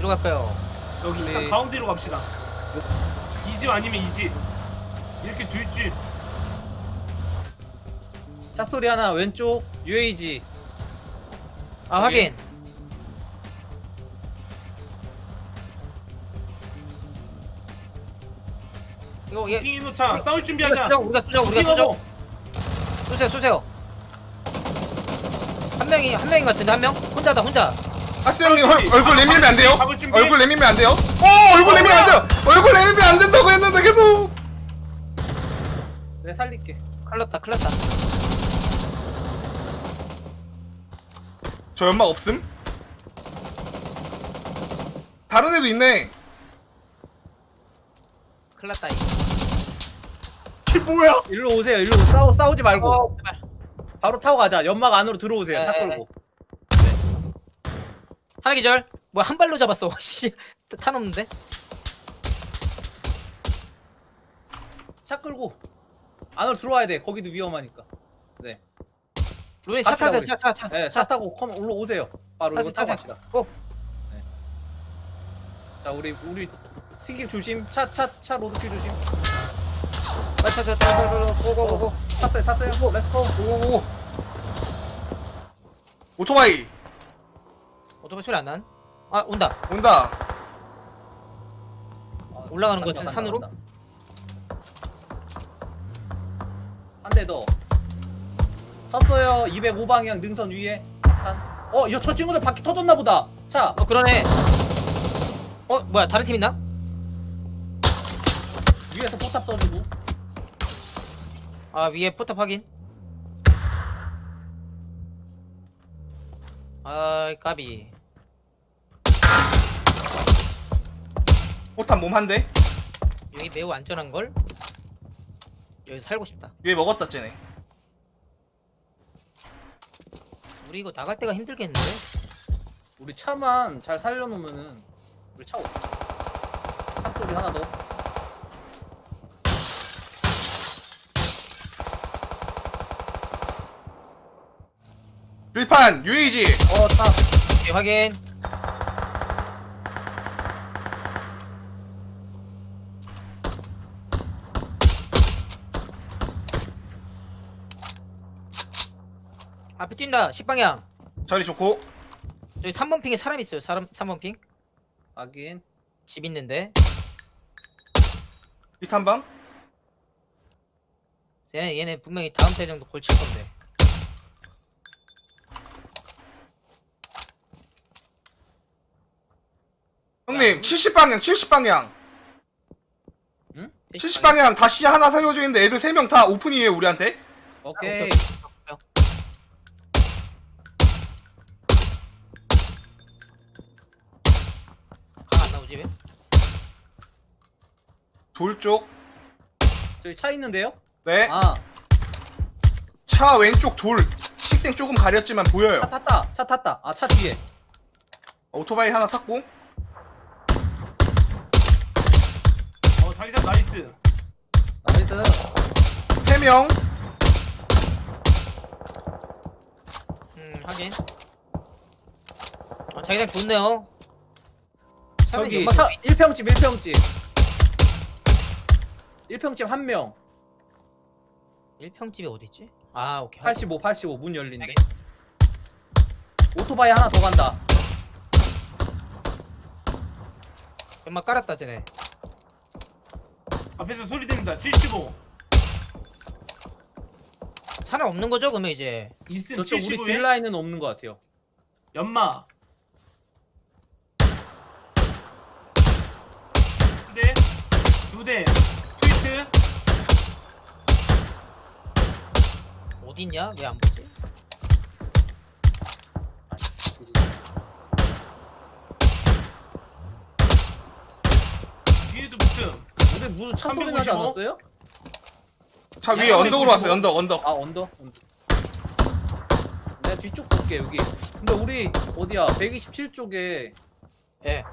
어디로 갈까요? 여기 네. 일단 가운데로 갑시다. 이 집 아니면 이 집. 이렇게 뒷집. 차 소리 하나 왼쪽 UAG 아 확인. 이거 얘 핑이 놓자. 싸울 준비하자. 쏘자, 우리가 쏘자 우리가 쏘자. 핑하고. 쏘세요 쏘세요. 한 명이 한 명인 것 같은데 한 명? 혼자다 혼자. 아스 형님 얼- 얼굴 내밀면 안 돼요? 잡을 준비. 얼굴 내밀면 안 돼요? 어 얼굴 내밀면 안 돼요! 얼굴 내밀면 안 된다고 했는데 계속 내 살릴게 큰일 났다 큰일 났다. 저 연막 없음? 다른 애도 있네 큰일 났다 이거. 이게 뭐야? 일로 오세요 일로 싸우, 싸우지 말고 어, 제발. 바로 타고 가자 연막 안으로 들어오세요 차 네. 끌고 하나 기절. 뭐야 한 발로 잡았어. 씨. 탄 없는데? 차 끌고 안으로 들어와야 돼 거기도 위험하니까 네. 로니 차 갑시다, 타세요 우리. 차 차 차. 네, 차 타고 컴 올라오세요 바로 타세요, 이거 타고 타세요. 갑시다 고. 자 우리 우리 튀길 조심 차 차 차 로드킬 조심 타세요 타세요. 고고고고. 탔어요 탔어요 렛츠고 오오오 오토바이 오토바이 소리 안 난? 아 온다. 온다 올라가는 거 같은데, 산으로? 한대더 섰어요 205방향 능선 위에 산 어 이거 저 친구들 바퀴 터졌나 보다 차어 그러네. 어 뭐야 다른 팀 있나? 위에서 포탑 써주고 아 위에 포탑 확인. 아 까비. 포탄 몸 한대 여기 매우 안전한 걸. 여기 살고 싶다. 위에 먹었다 쟤네 우리 이거 나갈 때가 힘들겠는데? 우리 차만 잘 살려놓으면은 우리 차 어디? 차 소리 하나 더. 빌판 UAG 어 차. 네, 확인. 뛴다. 10방향. 자리 좋고 여기 3번 핑에 사람 있어요. 사람 3번 핑. 확인. 집 있는데. 비탄방 얘네, 얘네 분명히 다음 달 정도 걸칠 건데. 형님 70방향 70방향 응? 70방향 다시 하나 살려줘 있는데 애들 3명 다 오픈이에요 우리한테 오케이. 돌 쪽 저기 차 있는데요? 네 아, 차 왼쪽 돌 식생 조금 가렸지만 보여요 차 탔다. 차 탔다. 아, 차 뒤에. 오토바이 하나 탔고 어 자기장 나이스. 나이스. 3명 음, 하긴. 어, 자기장 좋네요. 저기 연막 차좀 1평집, 1평집. 1평집 한 명. 1평집이 어디있지? 아, 오케이. 85, 85. 문 열린데. 오토바이 하나 더 간다. 연막 깔았다, 쟤네. 앞에서 소리 들린다. 75. 차는 없는 거죠, 그러면 이제? 있음 저쪽 우리 75에 딜라인은 없는 것 같아요. 연마. 한 대, 두 대, 트위트. 어딨냐? 왜 안 보지? 뒤에도 붙음. 근데 무슨 차 소리 나지 355? 않았어요? 차 위에 언덕으로 왔어요 언덕 언덕 아, 언더? 언더. 내가 뒤쪽 볼게, 여기. 근데 우리, 어디야? 127쪽에 예.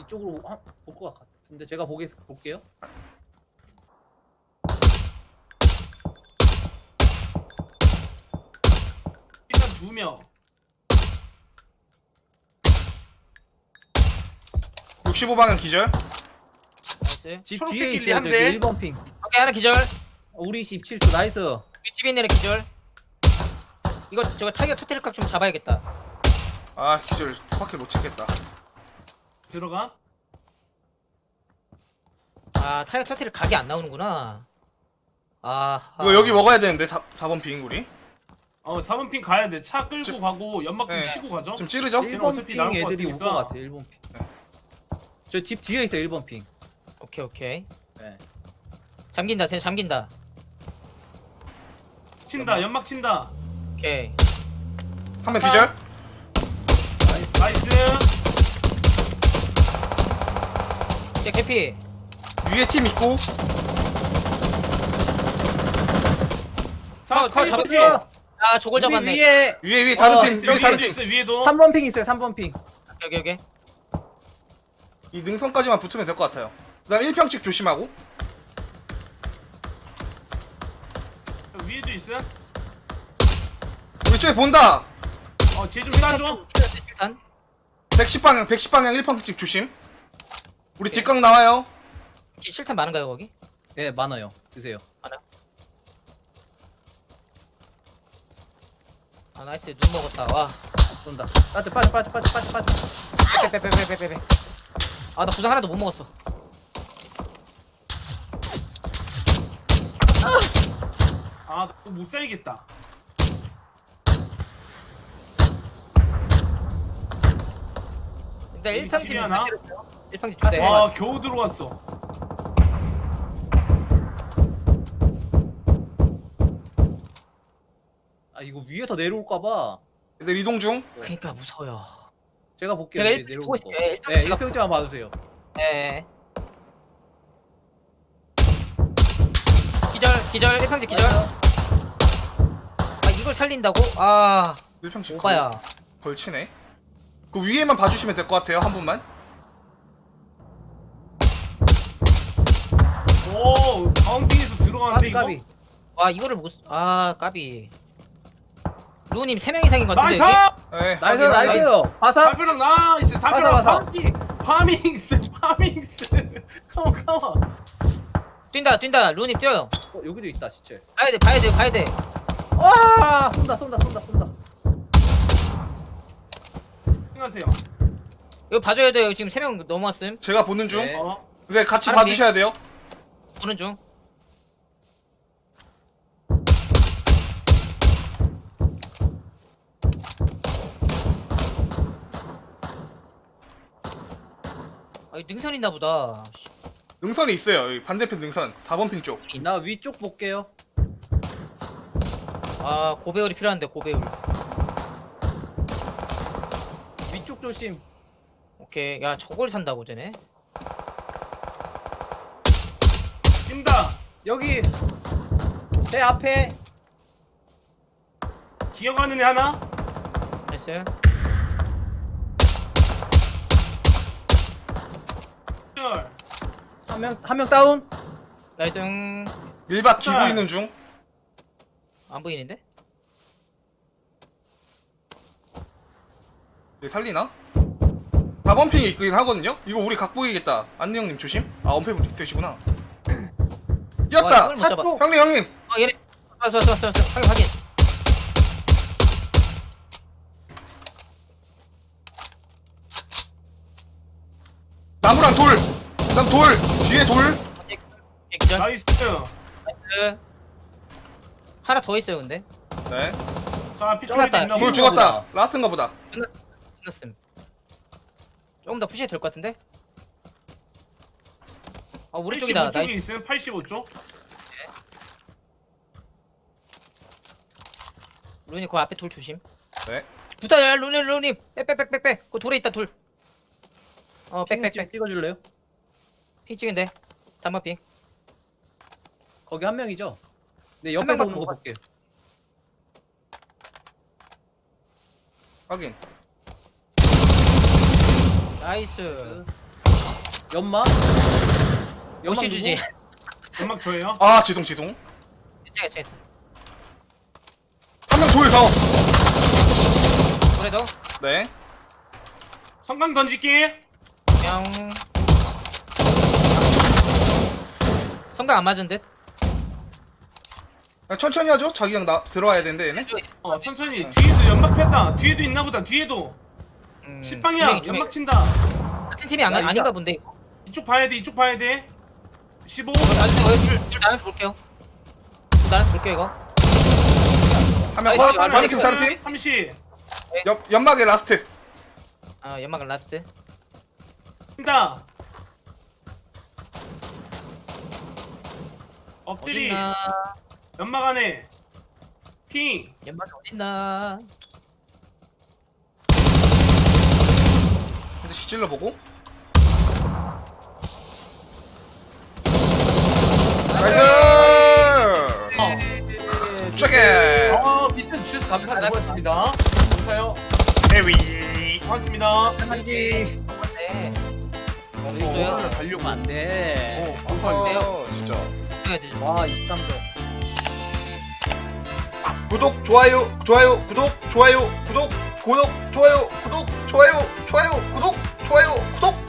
이쪽으로 볼것 같은데 제가 보게, 볼게요. 두 명. 65방향 기절. 나이스. 집 초록색 뒤에 길리 있어요 한 저기 대. 1번 핑 오케이 하나 기절. 어, 우리 17초 나이스 이 집에 있는 애 기절. 이거 저거 타이어 토테를 깍좀 잡아야겠다. 아 기절 밖에 못 찍겠다. 들어가. 아 타이어 토테를 각이 안 나오는구나. 아. 이거 여기 먹어야 되는데 4, 4번 빙 우리. 어 4번 핑 가야 돼. 차 끌고 저- 가고 연막 좀 네. 치고 가죠. 좀 찌르죠? 일- 1번 어차피 핑 나올 것 애들이 올 것 같으니까. 같아 1번 핑저 집 뒤에 있어요 1번 핑 오케이 오케이. 네. 잠긴다. 쟤 잠긴다. 친다. 연막 친다. 오케이. 한명 기절. 나이스. 쟤 개피. 위에 팀 있고 자, 어, 거 잡았지? 타이어 아 저걸 우리 잡았네. 위에 위에 위에 다른 어, 팀 여기 다른 위에도 팀. 있어. 위에도. 3번 핑 있어요 3번 핑 여기 여기. 이 능선까지만 붙으면 될 것 같아요. 그다음 1평씩 조심하고. 위에도 있어. 우리 쪽에 본다. 어, 쟤좀 쏴줘. 일단 110방향 110방향 1평씩 조심. 우리 뒷각 나와요. 혹시 실탄 많은가요 거기? 예 많아요 드세요 아 나이스 눈 먹었다. 와. 쏜다 빠져 빠져 빠져 빠져 빠져 빠져 빼빼빼빼빼빼. 아나 구상 하나도 못 먹었어. 아, 나못 살겠다. 일단 여기 1평집 집이 하나? 1평집 두 대. 와, 겨우 들어왔어. 이거 위에서 내려올까봐 애들 이동 중. 그러니까 무서워요. 제가 볼게요 제가 위에 1평 내려오는 보고 거. 있어요. 예, 1평 네 제가 1평집만 봐주세요 예. 기절 기절 1평집 기절. 아 이걸 살린다고? 아 1평씩 오바야. 걸치네. 그 위에만 봐주시면 될 것 같아요 한 분만. 오, 가운데에서 들어가는데 까비 이거. 까비 와 이거를 못. 아 까비. 루님 3명 이상인 것 같은데 나이스! 여기? 네. 나이스 바사 담벼락 나이스! 담벼락 맞아, 맞아. 파밍! 파밍스! 파밍스! 컴온 컴온! 뛴다 뛴다 루님 뛰어요. 어, 여기도 있다 시체 봐야 돼 봐야 돼 봐야 돼. 아 쏜다 쏜다 쏜다 쏜다 생각하세요. 이거 봐줘야 돼요 지금 3명 넘어왔음. 제가 보는 중. 네. 어? 네 같이 사람이- 봐주셔야 돼요. 보는 중. 능선 있나 보다. 능선이 있어요. 여기 반대편 능선 4번 핑 쪽. 나 위쪽 볼게요 아, 고배율이 필요한데, 고배율. 위쪽 조심 오케이. 야, 저걸 산다고, 쟤네. 뛴다! 여기 제 앞에 기어가는 애 하나? 됐어요? 절. 한 명 한 명 다운 나이스. 음, 밀박 기고 네. 있는 중. 안 보이는데? 얘 살리나? 4번 핑이 있긴 하거든요? 이거 우리 각 보이겠다. 안내 형님 조심. 아, 엄폐분 있으시구나. 와, 뛰었다! 잡아. 차 형님, 형님! 아, 얘네. 왔어, 왔어, 왔어, 왔어. 확인, 확인. 나무랑 돌! 돌! 뒤에 돌! 오케이, 기절. 나이스! 나이스. 하나 더 있어요, 근데. 네. 자, 피처리 끝났다. 돌 죽었다. 라스인가 보다. 끝났음. 조금 더 푸시해도 될 것 같은데? 아, 우리 쪽이다. 85 쪽에 나이스. 있어요? 85쪽? 루니 그 앞에 돌 조심. 네. 붙어요, 루니, 루니. 빼빼빼빼빼. 그 돌에 있다, 돌. 어, 핑 빽빽빽. 찍어줄래요? 핑 찍은데. 단마핑. 거기 한 명이죠? 네 한 옆에서 명만 오는 거 보고 볼게요 확인. 나이스. 연마 연마 옷이 주지. 연막 저예요? 아, 지동, 지동. 괜찮아, 괜찮아. 한 명돌 더! 그래도 네. 성강 던질게! 명. 성각 안 맞은 듯? 야, 천천히 하죠. 자기장 나 들어와야 되는데 얘네. 어 천천히 뒤에도 연막 폈다 뒤에도 있나 보다 뒤에도 음, 10방이야 두명이- 연막 친다 같은 팀이 안, 야, 아닌가 본데 이거. 이쪽 봐야 돼 이쪽 봐야 돼 15. 나중에 둘, 둘 나눠서 볼게요. 둘 나눠서 볼게요 이거. 한명 아니, 다른 팀 다른 팀. 30 옆 연막의 라스트. 아 연막은 라스트. 뛴다 엎드리 어딨나? 연막 안에 핑 연막이 어딨나? 근데 시질러 보고. 나이스. 어. 쪼개. 어 미션 주셔서 감사합니다 고맙습니다 감사해요 해위. 고맙습니다 한기 네. 어, 있어요. 달려면 안 돼 어, 감사합니다 어, 진짜. 해야지 좀. 와 23점 구독, 좋아요, 좋아요, 구독, 좋아요, 구독, 구독, 좋아요, 구독, 좋아요, 좋아요, 구독, 좋아요, 구독.